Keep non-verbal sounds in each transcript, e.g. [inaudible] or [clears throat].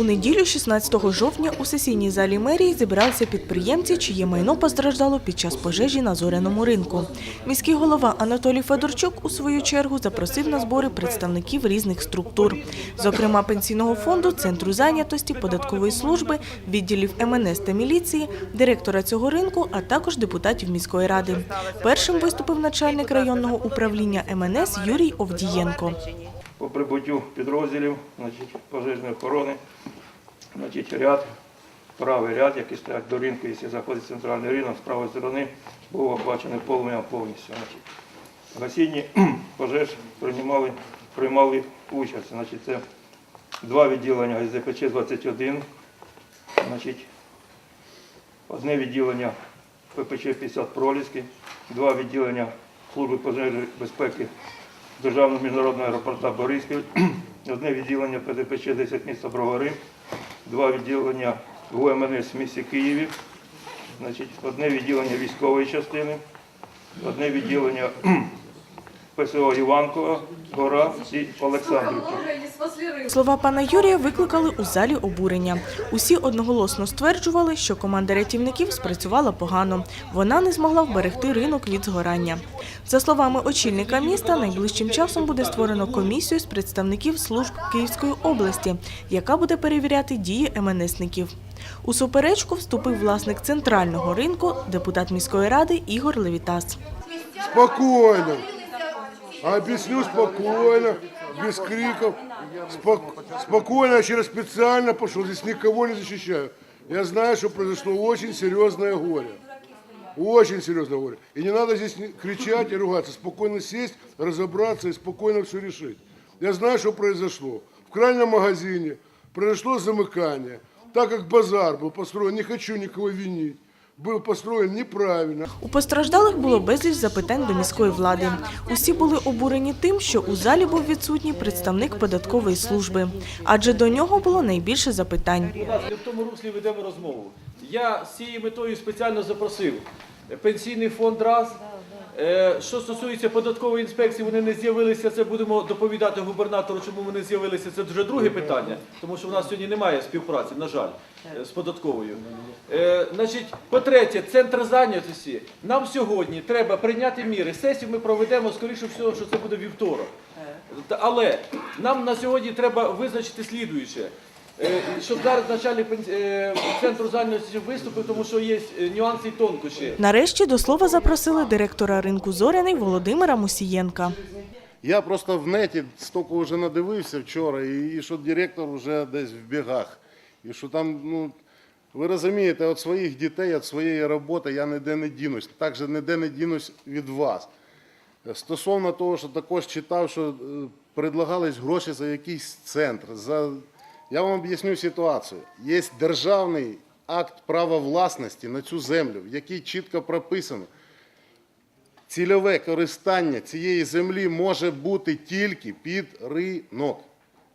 У неділю, 16 жовтня, у сесійній залі мерії зібралися підприємці, чиє майно постраждало під час пожежі на зоряному ринку. Міський голова Анатолій Федорчук у свою чергу запросив на збори представників різних структур, зокрема пенсійного фонду, центру зайнятості, податкової служби, відділів МНС та міліції, директора цього ринку, а також депутатів міської ради. Першим виступив начальник районного управління МНС Юрій Овдієнко. По прибуттю підрозділів значить, пожежної охорони, значить, ряд, правий ряд, який стоять до ринку, якщо заходить центральний ринок, з правої сторони був охвачений полум'ям повністю. Значить. Гасінні [clears throat] пожеж приймали, приймали участь. Значить, це два відділення СДПЧ-21, значить, одне відділення ППЧ-50 Проліски, два відділення Служби пожежної безпеки Державного міжнародного аеропорта Бориспіль, [clears throat] одне відділення ПДПЧ 10 міста Бровари, два відділення ГУМНС в місті Києві, значить, одне відділення військової частини, одне відділення ПСО Іванкова, Гора і Олександрівка. Слова пана Юрія викликали у залі обурення. Усі одноголосно стверджували, що команда рятівників спрацювала погано. Вона не змогла вберегти ринок від згорання. За словами очільника міста, найближчим часом буде створено комісію з представників служб Київської області, яка буде перевіряти дії МНСників. У суперечку вступив власник центрального ринку, депутат міської ради Ігор Левітас. Спокойно. Объясню спокойно, без криков. Спок- спокойно, я через специально пошел, здесь никого не защищаю. Я знаю, что произошло очень серьезное горе. Очень серьезное горе. И не надо здесь ни- кричать и ругаться. Спокойно сесть, разобраться и спокойно все решить. Я знаю, что произошло. В крайнем магазине произошло замыкание. Так как базар был построен, не хочу никого винить, был построєн неправильно. У постраждалих було безліч запитань до міської влади. Усі були обурені тим, що у залі був відсутній представник податкової служби, адже до нього було найбільше запитань. Будь в тому руслі ведемо розмову. Я з цією метою спеціально запросив пенсійний фонд раз. Е, Що стосується податкової інспекції, вони не з'явилися. Це будемо доповідати губернатору, чому вони з'явилися. Це вже друге питання, тому що в нас сьогодні немає співпраці, на жаль, е, з податковою. Е, Значить, по-третє, центр зайнятості. Нам сьогодні треба прийняти міри. Сесію ми проведемо, скоріше всього, що це буде вівторок. Але нам на сьогодні треба визначити слідуюче. Е, Щоб зараз начальник е, центру зайнятості виступив, тому що є е, нюанси і тонкощі. Нарешті до слова запросили директора ринку Зоряний Володимира Мусієнка. Я просто в неті стільки вже надивився вчора, і, і що директор вже десь в бігах. І що там, ну, ви розумієте, від своїх дітей, від своєї роботи я ніде не дінусь. Також ніде не дінусь від вас. Стосовно того, що також читав, що предлагались гроші за якийсь центр. За... Я вам об'ясню ситуацію. Є державний акт права власності на цю землю, в якій чітко прописано, цільове користання цієї землі може бути тільки під ринок.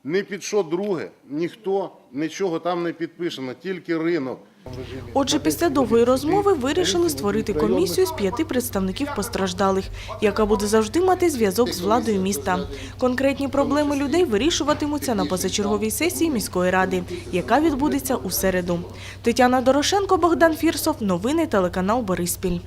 Не під що друге, ніхто нічого там не підписано, тільки ринок. Отже, після довгої розмови вирішили створити комісію з п'яти представників постраждалих, яка буде завжди мати зв'язок з владою міста. Конкретні проблеми людей вирішуватимуться на позачерговій сесії міської ради, яка відбудеться у середу. Тетяна Дорошенко, Богдан Фірсов. Новини телеканал Бориспіль.